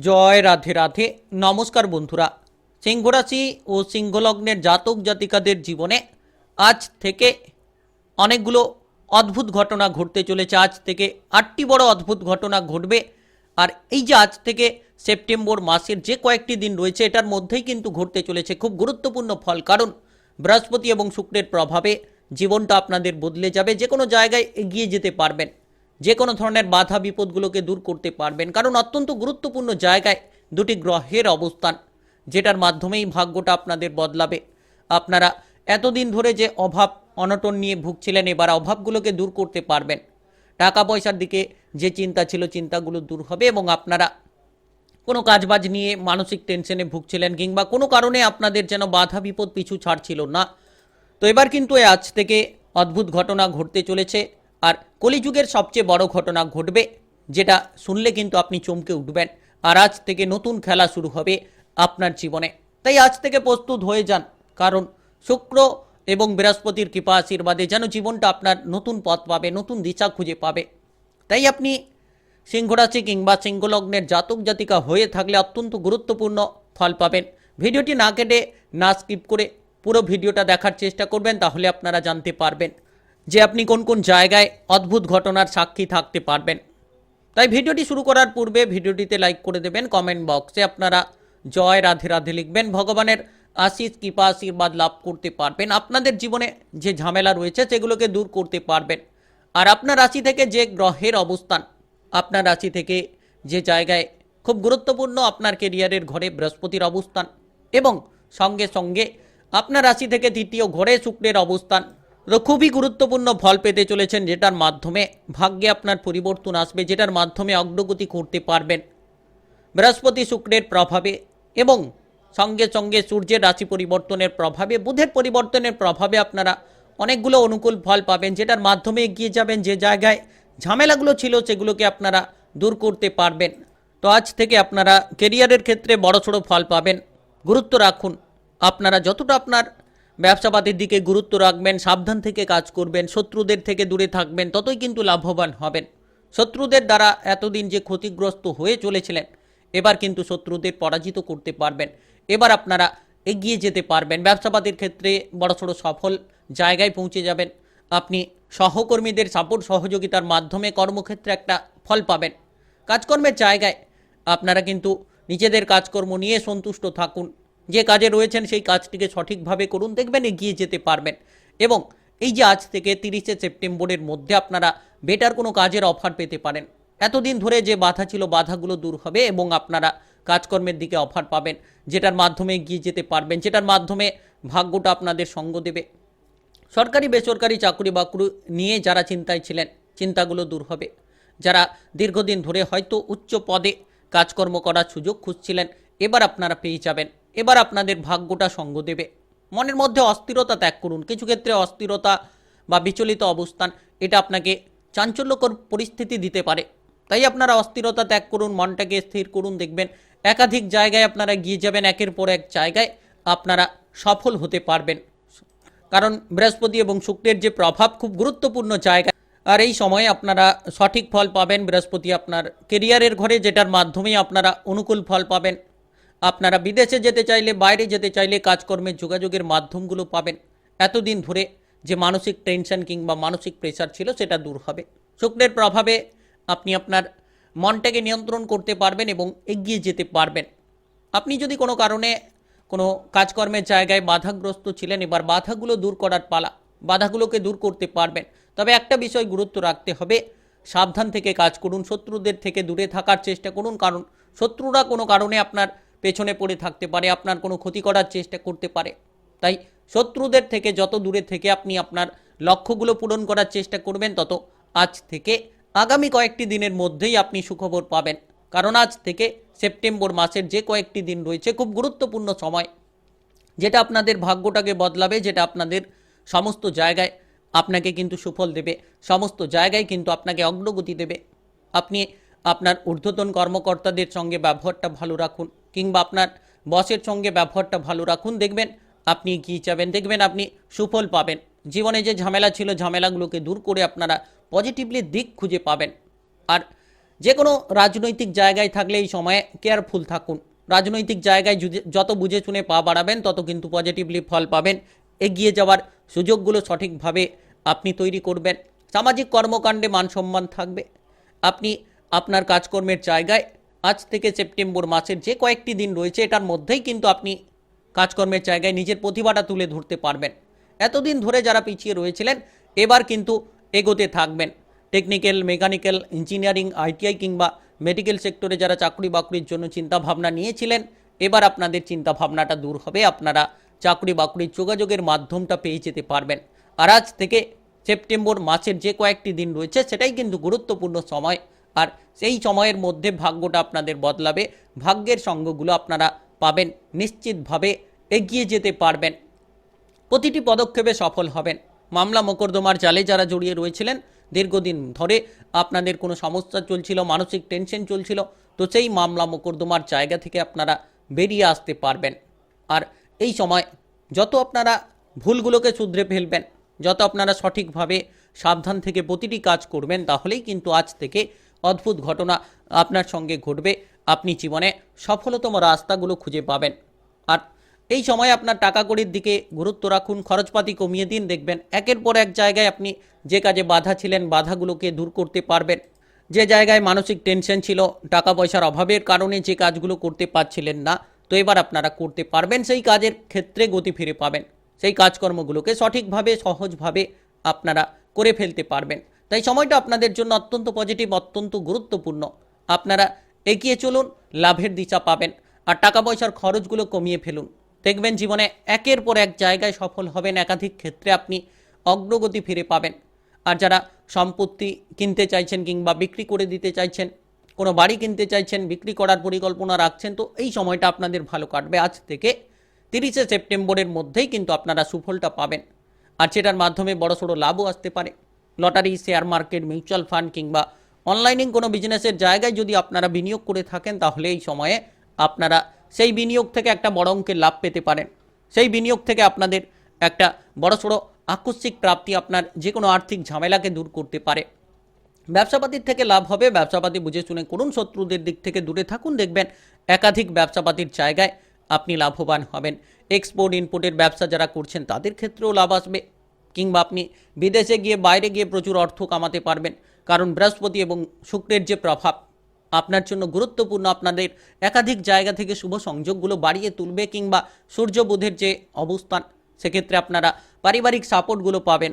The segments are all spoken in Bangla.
জয় রাধে রাধে। নমস্কার বন্ধুরা। সিংহরাশি ও সিংহলগ্নের জাতক জাতিকাদের জীবনে আজ থেকে অনেকগুলো অদ্ভুত ঘটনা ঘটতে চলেছে। আজ থেকে আটটি বড় অদ্ভুত ঘটনা ঘটবে। আর এই যে আজ থেকে সেপ্টেম্বর মাসের যে কয়েকটি দিন রয়েছে, এটার মধ্যেই কিন্তু ঘটতে চলেছে খুব গুরুত্বপূর্ণ ফল। কারণ বৃহস্পতি এবং শুক্রের প্রভাবে জীবনটা আপনাদের বদলে যাবে। যে কোনো জায়গায় এগিয়ে যেতে পারবেন। যে কোনো ধরনের বাধা বিপদগুলোকে দূর করতে পারবেন। কারণ অত্যন্ত গুরুত্বপূর্ণ জায়গায় দুটি গ্রহের অবস্থান, যেটার মাধ্যমেই ভাগ্যটা আপনাদের বদলাবে। আপনারা এতদিন ধরে যে অভাব, অনটন নিয়ে ভুগছিলেন, এবার অভাবগুলোকে দূর করতে পারবেন। টাকা পয়সার দিকে যে চিন্তা ছিল, চিন্তাগুলো দূর হবে এবং আপনারা কোনো কাজবাজ নিয়ে মানসিক টেনশনে ভুগছিলেন কিংবা কোনো কারণে আপনাদের যেন বাধা বিপদ পিছু ছাড়ছিল না। তো এবার কিন্তু আজ থেকে অদ্ভুত ঘটনা ঘটতে চলেছে। আর কলিযুগের সবচেয়ে বড় ঘটনা ঘটবে, যেটা শুনলে কিন্তু আপনি চমকে উঠবেন। আর আজ থেকে নতুন খেলা শুরু হবে আপনার জীবনে। তাই আজ থেকে প্রস্তুত হয়ে যান, কারণ শুক্র এবং বৃহস্পতির কৃপা আশীর্বাদে যেন জীবনটা আপনার নতুন পথ পাবে, নতুন দিশা খুঁজে পাবে। তাই আপনি সিংহরাশি কিংবা সিংহলগ্নের জাতক জাতিকা হয়ে থাকলে অত্যন্ত গুরুত্বপূর্ণ ফল পাবেন। ভিডিওটি না কেটে, না স্কিপ করে পুরো ভিডিওটা দেখার চেষ্টা করবেন, তাহলে আপনারা জানতে পারবেন। যে আপনি কোন কোন জায়গায় অদ্ভুত ঘটনার সাক্ষী থাকতে পারবেন। তাই ভিডিওটি শুরু করার পূর্বে ভিডিওটিতে লাইক করে দেবেন। কমেন্ট বক্সে আপনারা জয় রাধে রাধে লিখবেন। ভগবানের আশিস কৃপা, আশীর্বাদ লাভ করতে পারবেন। আপনাদের জীবনে যে ঝামেলা রয়েছে, সেগুলোকে দূর করতে পারবেন। আর আপনার রাশি থেকে যে গ্রহের অবস্থান, আপনার রাশি থেকে যে জায়গায় খুব গুরুত্বপূর্ণ আপনার কেরিয়ারের ঘরে বৃহস্পতির অবস্থান এবং সঙ্গে সঙ্গে আপনার রাশি থেকে দ্বিতীয় ঘরে শুক্রের অবস্থান খুবই গুরুত্বপূর্ণ ফল পেতে চলেছেন যেটার মাধ্যমে ভাগ্যে আপনার পরিবর্তন আসবে, যেটার মাধ্যমে অগ্রগতি করতে পারবেন। বৃহস্পতি শুক্রের প্রভাবে এবং সঙ্গে সঙ্গে সূর্যের রাশি পরিবর্তনের প্রভাবে, বুধের পরিবর্তনের প্রভাবে আপনারা অনেকগুলো অনুকূল ফল পাবেন, যেটার মাধ্যমে এগিয়ে যাবেন, যে জায়গায় ঝামেলাগুলো ছিল সেগুলোকে আপনারা দূর করতে পারবেন। তো আজ থেকে আপনারা কেরিয়ারের ক্ষেত্রে বড়সড় ফল পাবেন। গুরুত্ব রাখুন। আপনারা যতটা আপনার ব্যবসাপাতির দিকে গুরুত্ব রাখবেন, সাবধান থেকে কাজ করবেন, শত্রুদের থেকে দূরে থাকবেন, ততই কিন্তু লাভবান হবেন। শত্রুদের দ্বারা এতদিন যে ক্ষতিগ্রস্ত হয়ে চলেছিলেন, এবার কিন্তু শত্রুদের পরাজিত করতে পারবেন। এবার আপনারা এগিয়ে যেতে পারবেন। ব্যবসাপাতির ক্ষেত্রে বড়সড় সফল জায়গায় পৌঁছে যাবেন। আপনি সহকর্মীদের সাপোর্ট, সহযোগিতার মাধ্যমে কর্মক্ষেত্রে একটা ফল পাবেন। কাজকর্মের জায়গায় আপনারা কিন্তু নিজেদের কাজকর্ম নিয়ে সন্তুষ্ট থাকুন। যে কাজে রয়েছেন সেই কাজটিকে সঠিকভাবে করুন, দেখবেন এগিয়ে যেতে পারবেন। এবং এই যে আজ থেকে তিরিশে সেপ্টেম্বরের মধ্যে আপনারা বেটার কোনো কাজের অফার পেতে পারেন। এতদিন ধরে যে বাধা ছিল, বাধাগুলো দূর হবে এবং আপনারা কাজকর্মের দিকে অফার পাবেন, যেটার মাধ্যমে এগিয়ে যেতে পারবেন, যেটার মাধ্যমে ভাগ্যটা আপনাদের সঙ্গ দেবে। সরকারি, বেসরকারি চাকরি বাকরি নিয়ে যারা চিন্তায় ছিলেন, চিন্তাগুলো দূর হবে। যারা দীর্ঘদিন ধরে হয়তো উচ্চ পদে কাজকর্ম করার সুযোগ খুঁজছিলেন, এবার আপনারা পেয়ে যাবেন। এবার আপনাদের ভাগ্যটা সঙ্গ দেবে। মনের মধ্যে অস্থিরতা ত্যাগ করুন। কিছু ক্ষেত্রে অস্থিরতা বা বিচলিত অবস্থান, এটা আপনাকে চাঞ্চল্যকর পরিস্থিতি দিতে পারে। তাই আপনারা অস্থিরতা ত্যাগ করুন, মনটাকে স্থির করুন, দেখবেন একাধিক জায়গায় আপনারা গিয়ে যাবেন, একের পর এক জায়গায় আপনারা সফল হতে পারবেন। কারণ বৃহস্পতি এবং শুক্রের যে প্রভাব খুব গুরুত্বপূর্ণ জায়গা। আর এই সময়ে আপনারা সঠিক ফল পাবেন, বৃহস্পতি আপনার কেরিয়ারের ঘরে, যেটার মাধ্যমেই আপনারা অনুকূল ফল পাবেন। আপনারা বিদেশে যেতে চাইলে, বাইরে যেতে চাইলে কাজকর্মের যোগাযোগের মাধ্যমগুলো পাবেন। এতদিন ধরে যে মানসিক টেনশন কিংবা মানসিক প্রেশার ছিল সেটা দূর হবে। শুক্রের প্রভাবে আপনি আপনার মনটাকে নিয়ন্ত্রণ করতে পারবেন এবং এগিয়ে যেতে পারবেন। আপনি যদি কোনো কারণে কোনো কাজকর্মের জায়গায় বাধাগ্রস্ত ছিলেন, এবার বাধাগুলো দূর করার পালা, বাধাগুলোকে দূর করতে পারবেন। তবে একটা বিষয় গুরুত্ব রাখতে হবে, সাবধান থেকে কাজ করুন, শত্রুদের থেকে দূরে থাকার চেষ্টা করুন। কারণ শত্রুরা কোনো কারণে আপনার পেছনে পড়ে থাকতে পারে, আপনার কোনো ক্ষতি করার চেষ্টা করতে পারে। তাই শত্রুদের থেকে, যত দূরে থেকে আপনি আপনার লক্ষ্যগুলো পূরণ করার চেষ্টা করবেন, তত আজ থেকে আগামী কয়েকটি দিনের মধ্যেই আপনি সুখবর পাবেন। কারণ আজ থেকে সেপ্টেম্বর মাসের যে কয়েকটি দিন রয়েছে, খুব গুরুত্বপূর্ণ সময়, যেটা আপনাদের ভাগ্যটাকে বদলাবে, যেটা আপনাদের সমস্ত জায়গায় আপনাকে কিন্তু সুফল দেবে। সমস্ত জায়গায় কিন্তু আপনাকে অগ্রগতি দেবে। আপনি আপনার ঊর্ধ্বতন কর্মকর্তাদের সঙ্গে ব্যবহারটা ভালো রাখুন। কিংবা আপনার বসের সঙ্গে ব্যবহারটা ভালো রাখুন, দেখবেন আপনি কি চাবেন, দেখবেন আপনি সুফল পাবেন। জীবনে যে ঝামেলা ছিল, ঝামেলাগুলোকে দূর করে আপনারা পজিটিভলি দিক খুঁজে পাবেন। আর যে কোনো রাজনৈতিক জায়গায় থাকলে এই সময়ে কেয়ারফুল থাকুন। রাজনৈতিক জায়গায় যত বুঝে শুনে পা বাড়াবেন, তত কিন্তু পজিটিভলি ফল পাবেন। এগিয়ে যাওয়ার সুযোগগুলো সঠিকভাবে আপনি তৈরি করবেন। সামাজিক কর্মকাণ্ডে মান সম্মান থাকবে। আপনি আপনার কাজকর্মের জায়গায় আজ থেকে সেপ্টেম্বর মাসের যে কয়েকটি দিন রয়েছে, এটার মধ্যেই কিন্তু আপনি কাজকর্মের জায়গায় নিজের প্রতিভাটা তুলে ধরতে পারবেন। এতদিন ধরে যারা পিছিয়ে রয়েছিলেন, এবার কিন্তু এগোতে থাকবেন। টেকনিক্যাল, মেকানিক্যাল, ইঞ্জিনিয়ারিং, আইটিআই কিংবা মেডিকেল সেক্টরে যারা চাকরি বাকরির জন্য চিন্তা ভাবনা নিয়েছিলেন, এবার আপনাদের চিন্তা ভাবনাটা দূর হবে। আপনারা চাকরি বাকরির যোগাযোগের মাধ্যমটা পেয়ে যেতে পারবেন। আর আজ থেকে সেপ্টেম্বর মাসের যে কয়েকটি দিন রয়েছে, সেটাই কিন্তু গুরুত্বপূর্ণ সময়। আর সেই সময়ের মধ্যে ভাগ্যটা আপনাদের বদলাবে। ভাগ্যের সঙ্গগুলো আপনারা পাবেন, নিশ্চিতভাবে এগিয়ে যেতে পারবেন। প্রতিটি পদক্ষেপে সফল হবেন। মামলা মোকদ্দমার জালে যারা জড়িয়ে রয়েছিলেন, দীর্ঘদিন ধরে আপনাদের কোনো সমস্যা চলছিল, মানসিক টেনশন চলছিল, তো সেই মামলা মোকদ্দমার জায়গা থেকে আপনারা বেরিয়ে আসতে পারবেন। আর এই সময় যত আপনারা ভুলগুলোকে শুধরে ফেলবেন, যত আপনারা সঠিকভাবে সাবধান থেকে প্রতিটি কাজ করবেন, তাহলেই কিন্তু আজ থেকে অদ্ভুত ঘটনা আপনার সঙ্গে ঘটবে। আপনি জীবনে সফলতম রাস্তাগুলো খুঁজে পাবেন। আর এই সময় আপনার টাকা কড়ির দিকে গুরুত্ব রাখুন, খরচপাতি কমিয়ে দিন, দেখবেন একের পর এক জায়গায় আপনি যে কাজে বাধা ছিলেন, বাধাগুলোকে দূর করতে পারবেন। যে জায়গায় মানসিক টেনশন ছিল টাকা পয়সার অভাবের কারণে যে কাজগুলো করতে পারছিলেন না, তো এবার আপনারা করতে পারবেন, সেই কাজের ক্ষেত্রে গতি ফিরে পাবেন। সেই কাজকর্মগুলোকে সঠিকভাবে, সহজভাবে আপনারা করে ফেলতে পারবেন। তাই সময়টা আপনাদের জন্য অত্যন্ত পজিটিভ অত্যন্ত গুরুত্বপূর্ণ। আপনারা এগিয়ে চলুন, লাভের দিশা পাবেন আর টাকা পয়সার খরচগুলো কমিয়ে ফেলুন। দেখবেন জীবনে একের পর এক জায়গায় সফল হবেন, একাধিক ক্ষেত্রে আপনি অগ্রগতি ফিরে পাবেন। আর যারা সম্পত্তি কিনতে চাইছেন কিংবা বিক্রি করে দিতে চাইছেন, কোনো বাড়ি কিনতে চাইছেন, বিক্রি করার পরিকল্পনা রাখছেন, তো এই সময়টা আপনাদের ভালো কাটবে। আজ থেকে তিরিশে সেপ্টেম্বরের মধ্যেই কিন্তু আপনারা সুফলটা পাবেন। আর সেটার মাধ্যমে বড়সড় লাভও আসতে পারে। Lottery share market mutual fund কিংবা অনলাইনে কোনো বিজনেসের জায়গায় যদি আপনারা বিনিয়োগ করে থাকেন, তাহলে এই সময়ে আপনারা সেই বিনিয়োগ থেকে একটা বড় অঙ্কের লাভ পেতে পারেন। সেই বিনিয়োগ থেকে আপনাদের একটা বড়সড় আকস্মিক প্রাপ্তি আপনার যে কোনো আর্থিক ঝামেলাকে দূর করতে পারে। ব্যবসাপাতির থেকে লাভ হবে, ব্যবসাপাতি বুঝে শুনে করুন, শত্রুদের দিক থেকে দূরে থাকুন, দেখবেন একাধিক ব্যবসাপাতির জায়গায় আপনি লাভবান হবেন। এক্সপোর্ট ইনপোর্টের ব্যবসা যারা করছেন, তাদের ক্ষেত্রেও লাভ আসবে। কিংবা আপনি বিদেশে গিয়ে বাইরে গিয়ে প্রচুর অর্থ কামাতে পারবেন। কারণ বৃহস্পতি এবং শুক্রের যে প্রভাব, আপনার জন্য গুরুত্বপূর্ণ, আপনাদের একাধিক জায়গা থেকে শুভ সংযোগগুলো বাড়িয়ে তুলবে কিংবা সূর্য বুধের যে অবস্থান, সেক্ষেত্রে আপনারা পারিবারিক সাপোর্টগুলো পাবেন।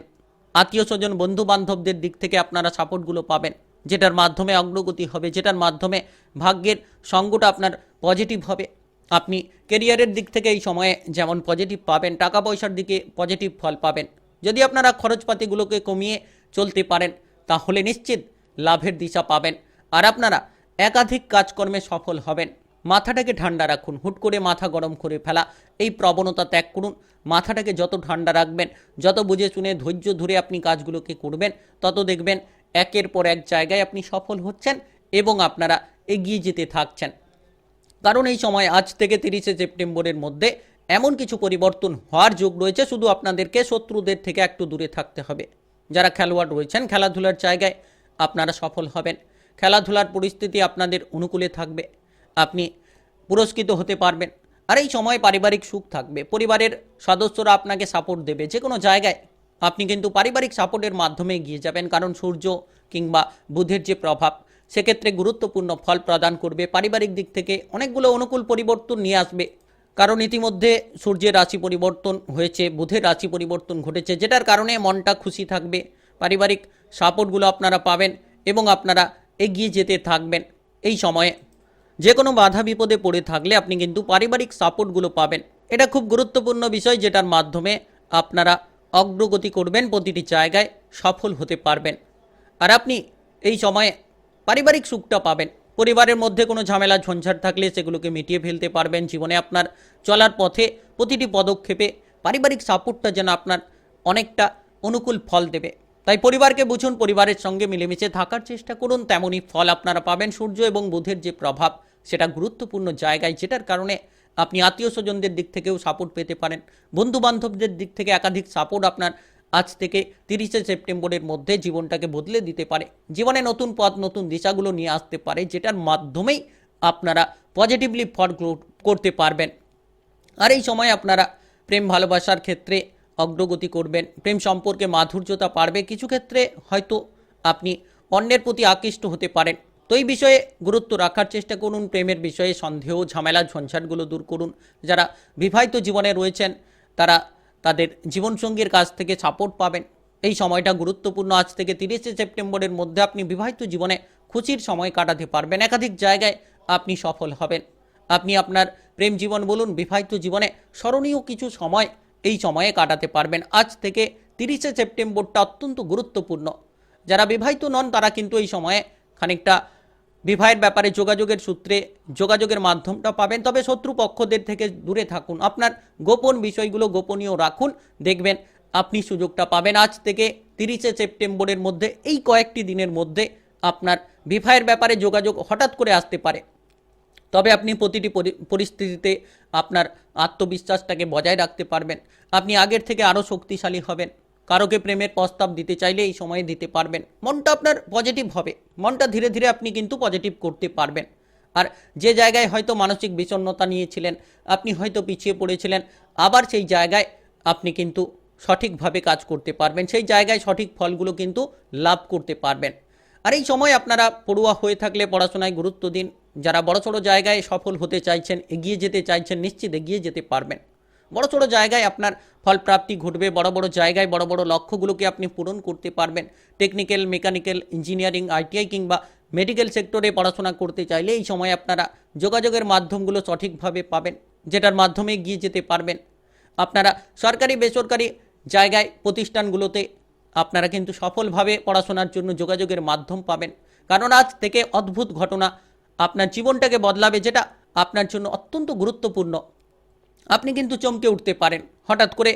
আত্মীয় স্বজন বন্ধু বান্ধবদের দিক থেকে আপনারা সাপোর্টগুলো পাবেন, যেটার মাধ্যমে অগ্রগতি হবে, যেটার মাধ্যমে ভাগ্যের সঙ্গটা আপনার পজিটিভ হবে। আপনি কেরিয়ারের দিক থেকে এই সময়ে যেমন পজিটিভ পাবেন, টাকা পয়সার দিকে পজিটিভ ফল পাবেন। যদি আপনারা খরচপাতিগুলোকে কমিয়ে চলতে পারেন, তাহলে নিশ্চিত লাভের দিশা পাবেন। আর আপনারা একাধিক কাজকর্মে সফল হবেন। মাথাটাকে ঠান্ডা রাখুন, হুট করে মাথা গরম করে ফেলা। এই প্রবণতা ত্যাগ করুন। মাথাটাকে যত ঠান্ডা রাখবেন, যত বুঝে শুনে ধৈর্য ধরে আপনি কাজগুলোকে করবেন, তত দেখবেন একের পর এক জায়গায় আপনি সফল হচ্ছেন এবং আপনারা এগিয়ে যেতে থাকছেন। কারণ এই সময় আজ থেকে তিরিশে সেপ্টেম্বরের মধ্যে এমন কিছু পরিবর্তন হওয়ার যোগ রয়েছে, শুধু আপনাদেরকে শত্রুদের থেকে একটু দূরে থাকতে হবে। যারা খেলোয়াড় রয়েছেন, খেলাধুলার জায়গায় আপনারা সফল হবেন। খেলাধুলার পরিস্থিতি আপনাদের অনুকূলে থাকবে। আপনি পুরস্কৃত হতে পারবেন। আর এই সময় পারিবারিক সুখ থাকবে। পরিবারের সদস্যরা আপনাকে সাপোর্ট দেবে। যে কোনো জায়গায় আপনি কিন্তু পারিবারিক সাপোর্টের মাধ্যমে এগিয়ে যাবেন। কারণ সূর্য কিংবা বুধের যে প্রভাব, সেক্ষেত্রে গুরুত্বপূর্ণ ফল প্রদান করবে। পারিবারিক দিক থেকে অনেকগুলো অনুকূল পরিবর্তন নিয়ে আসবে। কারণ ইতিমধ্যে সূর্যের রাশি পরিবর্তন হয়েছে, বুধের রাশি পরিবর্তন ঘটেছে, যেটার কারণে মনটা খুশি থাকবে, পারিবারিক সাপোর্টগুলো আপনারা পাবেন এবং আপনারা এগিয়ে যেতে থাকবেন এই সময়ে। যে কোনো বাধা বিপদে পড়ে থাকলে আপনি কিন্তু পারিবারিক সাপোর্টগুলো পাবেন। এটা খুব গুরুত্বপূর্ণ বিষয় যেটার মাধ্যমে আপনারা অগ্রগতি করবেন, প্রতিটি জায়গায় সফল হতে পারবেন। আর আপনি এই সময়ে পারিবারিক সুখটা পাবেন। পরিবারের মধ্যে কোনো ঝামেলা, ঝঞ্ঝাট থাকলে সেগুলোকে মিটিয়ে ফেলতে পারবেন। জীবনে আপনার চলার পথে প্রতিটি পদক্ষেপে পারিবারিক সাপোর্টটা যেন আপনার অনেকটা অনুকূল ফল দেবে। তাই পরিবারকে বুঝুন, পরিবারের সঙ্গে মিলেমিশে থাকার চেষ্টা করুন, তেমনই ফল আপনারা পাবেন। সূর্য এবং বুধের যে প্রভাব, সেটা গুরুত্বপূর্ণ জায়গায়, যেটার কারণে আপনি আত্মীয় স্বজনদের দিক থেকেও সাপোর্ট পেতে পারেন। বন্ধু বান্ধবদের দিক থেকে একাধিক সাপোর্ট আপনার আজ থেকে তিরিশে সেপ্টেম্বরের মধ্যে জীবনটাকে বদলে দিতে পারে। জীবনে নতুন পথ, নতুন দিশাগুলো নিয়ে আসতে পারে, যেটার মাধ্যমেই আপনারা পজিটিভলি ফল করতে পারবেন। আর এই সময় আপনারা প্রেম ভালোবাসার ক্ষেত্রে অগ্রগতি করবেন, প্রেম সম্পর্কে মাধুর্যতা পারবে কিছু ক্ষেত্রে হয়তো আপনি অন্যের প্রতি আকৃষ্ট হতে পারেন। তো এই বিষয়ে গুরুত্ব রাখার চেষ্টা করুন, প্রেমের বিষয়ে সন্দেহ, ঝামেলা, ঝঞ্ঝাটগুলো দূর করুন। যারা বিবাহিত জীবনে রয়েছেন, তারা তাদের জীবনসঙ্গীর কাছ থেকে সাপোর্ট পাবেন। এই সময়টা গুরুত্বপূর্ণ। আজ থেকে তিরিশে সেপ্টেম্বরের মধ্যে আপনি বিবাহিত জীবনে খুশির সময় কাটাতে পারবেন। একাধিক জায়গায় আপনি সফল হবেন। আপনি আপনার প্রেম জীবন বলুন, বিবাহিত জীবনে স্মরণীয় কিছু সময় এই সময়ে কাটাতে পারবেন। আজ থেকে তিরিশে সেপ্টেম্বরটা অত্যন্ত গুরুত্বপূর্ণ। যারা বিবাহিত নন, তারা কিন্তু এই সময়ে খানিকটা বিবাহের ব্যাপারে যোগাযোগের সূত্রে যোগাযোগের মাধ্যমটা পাবেন। তবে শত্রু পক্ষদের থেকে দূরে থাকুন। আপনার গোপন বিষয়গুলো গোপনীয় রাখুন। দেখবেন আপনি সুযোগটা পাবেন। আজ থেকে তিরিশে সেপ্টেম্বরের মধ্যে, এই কয়েকটি দিনের মধ্যে আপনার বিবাহের ব্যাপারে যোগাযোগ হঠাৎ করে আসতে পারে। তবে আপনি প্রতিটি পরি- পরিস্থিতিতে আপনার আত্মবিশ্বাসটাকে বজায় রাখতে পারবেন। আপনি আগের থেকে আরও শক্তিশালী হবেন। কারোকে প্রেমের প্রস্তাব দিতে চাইলে এই সময়ে দিতে পারবেন। মনটা আপনার পজিটিভ হবে। মনটা ধীরে ধীরে আপনি কিন্তু পজিটিভ করতে পারবেন। আর যে জায়গায় হয়তো মানসিক বিষণ্ণতা নিয়েছিলেন, আপনি হয়তো পিছিয়ে পড়েছিলেন, আবার সেই জায়গায় আপনি কিন্তু সঠিকভাবে কাজ করতে পারবেন। সেই জায়গায় সঠিক ফলগুলো কিন্তু লাভ করতে পারবেন। আর এই সময় আপনারা পড়ুয়া হয়ে থাকলে পড়াশোনায় গুরুত্ব দিন। যারা বড় ছোট জায়গায় সফল হতে চাইছেন, এগিয়ে যেতে চাইছেন, নিশ্চিত এগিয়ে যেতে পারবেন। বড় ছোট জায়গায় আপনার ফলপ্রাপ্তি ঘটবে। বড় বড় জায়গায় বড় বড় লক্ষ্যগুলোকে আপনি পূরণ করতে পারবেন। টেকনিক্যাল, মেকানিক্যাল, ইঞ্জিনিয়ারিং, আইটিআই কিংবা মেডিকেল সেক্টরে পড়াশোনা করতে চাইলে এই সময় আপনারা যোগাযোগের মাধ্যমগুলো সঠিকভাবে পাবেন, যেটার মাধ্যমে এগিয়ে যেতে পারবেন। আপনারা সরকারি, বেসরকারি জায়গায় প্রতিষ্ঠানগুলোতে আপনারা কিন্তু সফলভাবে পড়াশোনার জন্য যোগাযোগের মাধ্যম পাবেন। কারণ আজ থেকে অদ্ভুত ঘটনা, আপনার জীবনটাকে বদলাবে, যেটা আপনার জন্য অত্যন্ত গুরুত্বপূর্ণ। আপনি কিন্তু চমকে উঠতে পারেন। হঠাৎ করে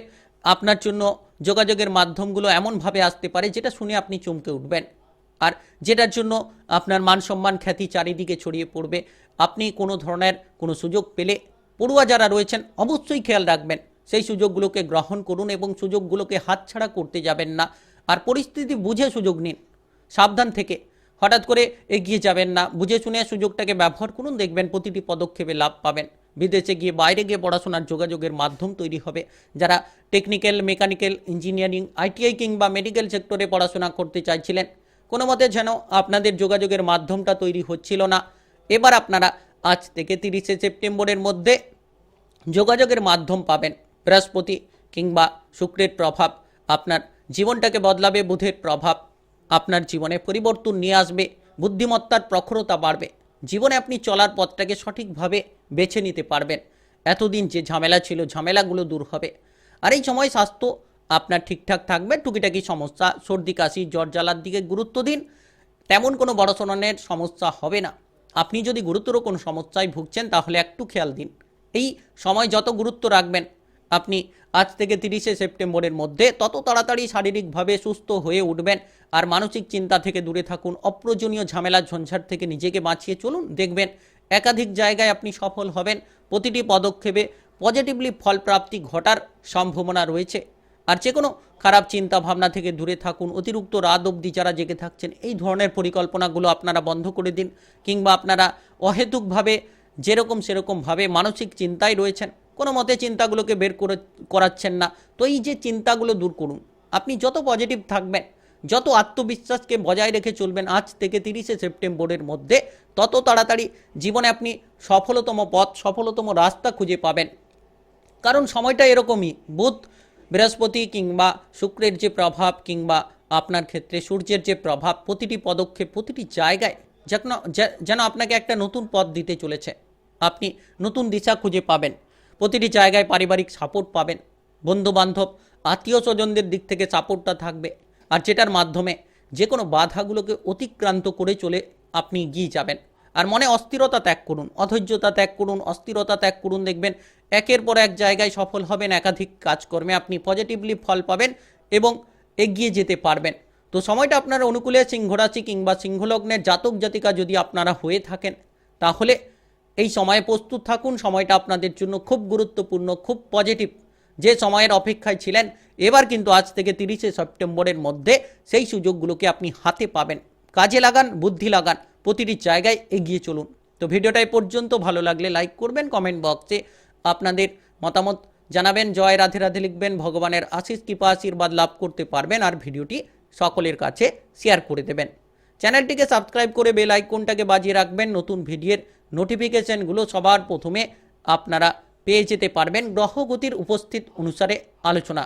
আপনার জন্য যোগাযোগের মাধ্যমগুলো এমনভাবে আসতে পারে যেটা শুনে আপনি চমকে উঠবেন। আর যেটার জন্য আপনার মান সম্মান খ্যাতি চারিদিকে ছড়িয়ে পড়বে, আপনি কোনো ধরনের কোনো সুযোগ পেলে পড়ুয়া যারা রয়েছেন অবশ্যই খেয়াল রাখবেন। সেই সুযোগগুলোকে গ্রহণ করুন এবং সুযোগগুলোকে হাতছাড়া করতে যাবেন না। আর পরিস্থিতি বুঝে সুযোগ নিন। সাবধান থেকে হঠাৎ করে এগিয়ে যাবেন না। বুঝে শুনে সুযোগটাকে ব্যবহার করুন, দেখবেন প্রতিটি পদক্ষেপে লাভ পাবেন। বিদেশে গিয়ে বাইরে গিয়ে পড়াশোনার যোগাযোগের মাধ্যম তৈরি হবে। যারা টেকনিক্যাল মেকানিক্যাল ইঞ্জিনিয়ারিং আইটিআই কিংবা মেডিকেল সেক্টরে পড়াশোনা করতে চাইছিলেন, কোনো মতে যেন আপনাদের যোগাযোগের মাধ্যমটা তৈরি হচ্ছিল না। এবার আপনারা আজ থেকে তিরিশে সেপ্টেম্বরের মধ্যে যোগাযোগের মাধ্যম পাবেন। বৃহস্পতি কিংবা শুক্রের প্রভাব আপনার জীবনটাকে বদলাবে, বুধের প্রভাব আপনার জীবনে পরিবর্তন নিয়ে আসবে, বুদ্ধিমত্তার প্রখরতা বাড়বে। জীবনে আপনি চলার পথটাকে সঠিকভাবে বেছে নিতে পারবেন। এতদিন যে ঝামেলা ছিল, ঝামেলাগুলো দূর হবে। আর এই সময় স্বাস্থ্য আপনার ঠিকঠাক থাকবে, টুকিটাকি সমস্যা, সর্দি, কাশি, জ্বর, জ্বালার দিকে গুরুত্ব দিন। তেমন কোনো বড় ধরনের সমস্যা হবে না। আপনি যদি গুরুতর কোনো সমস্যায় ভুগছেন, তাহলে একটু খেয়াল দিন। এই সময় যত গুরুত্ব রাখবেন, আপনি আজ থেকে তিরিশে সেপ্টেম্বরের মধ্যে তত তাড়াতাড়ি শারীরিকভাবে সুস্থ হয়ে উঠবেন। আর মানসিক চিন্তা থেকে দূরে থাকুন, অপ্রয়োজনীয় ঝামেলা ঝঞ্ঝাট থেকে নিজেকে বাঁচিয়ে চলুন, দেখবেন একাধিক জায়গায় আপনি সফল হবেন, প্রতিটি পদক্ষেপে পজিটিভলি ফলপ্রাপ্তি ঘটার সম্ভাবনা রয়েছে। আর যে কোনো খারাপ চিন্তা ভাবনা থেকে দূরে থাকুন, অতিরিক্ত রাত অবধি যারা জেগে থাকছেন, এই ধরনের পরিকল্পনাগুলো আপনারা বন্ধ করে দিন। কিংবা আপনারা অহেতুকভাবে যেরকম সেরকমভাবে মানসিক চিন্তায় রয়েছেন কোনো মতে চিন্তাগুলোকে বের করে করাচ্ছেন না। তো এই যে চিন্তাগুলো দূর করুন। আপনি যত পজিটিভ থাকবেন, যত আত্মবিশ্বাসকে বজায় রেখে চলবেন আজ থেকে তিরিশে সেপ্টেম্বরের মধ্যে, তত তাড়াতাড়ি জীবনে আপনি সফলতম পথ, সফলতম রাস্তা খুঁজে পাবেন। কারণ সময়টা এরকমই। বুধ, বৃহস্পতি কিংবা শুক্রের যে প্রভাব কিংবা আপনার ক্ষেত্রে সূর্যের যে প্রভাব, প্রতিটি পদক্ষেপ, প্রতিটি জায়গায় যেন যেন আপনাকে একটা নতুন পথ দিতে চলেছে। আপনি নতুন দিশা খুঁজে পাবেন। প্রতিটি জায়গায় পারিবারিক সাপোর্ট পাবেন। বন্ধু বান্ধব আত্মীয় স্বজনদের দিক থেকে সাপোর্টটা থাকবে। আর যেটার মাধ্যমে যে কোনো বাধাগুলোকে অতিক্রান্ত করে চলে আপনি এগিয়ে যাবেন। আর মনে অস্থিরতা ত্যাগ করুন, অধৈর্যতা ত্যাগ করুন, অস্থিরতা ত্যাগ করুন, দেখবেন একের পর এক জায়গায় সফল হবেন, একাধিক কাজকর্মে আপনি পজিটিভলি ফল পাবেন এবং এগিয়ে যেতে পারবেন। তো সময়টা আপনার অনুকূলে, সিংহরাশি কিংবা সিংহলগ্নের জাতক জাতিকা যদি আপনারা হয়ে থাকেন, তাহলে এই সময়ে প্রস্তুত থাকুন, সময়টা আপনাদের জন্য খুব গুরুত্বপূর্ণ, খুব পজিটিভ যে সময়ের অপেক্ষায় ছিলেন, এবার কিন্তু আজ থেকে তিরিশে সেপ্টেম্বরের মধ্যে সেই সুযোগগুলোকে আপনি হাতে পাবেন। কাজে লাগান, বুদ্ধি লাগান, প্রতিটি জায়গায় এগিয়ে চলুন। তো ভিডিওটা পর্যন্ত ভালো লাগলে লাইক করবেন কমেন্ট বক্সে আপনাদের মতামত জানাবেন, জয় রাধে রাধে লিখবেন, ভগবানের আশিস কৃপা, আশীর্বাদ লাভ করতে পারবেন, আর ভিডিওটি সকলের কাছে শেয়ার করে দেবেন। চ্যানেলটিকে সাবস্ক্রাইব করে বেল আইকনটাকে বাজিয়ে রাখবেন। নতুন ভিডিওর নোটিফিকেশনগুলো সবার প্রথমে আপনারা পেয়ে যেতে পারবেন। গ্রহগতির উপস্থিত অনুসারে আলোচনা।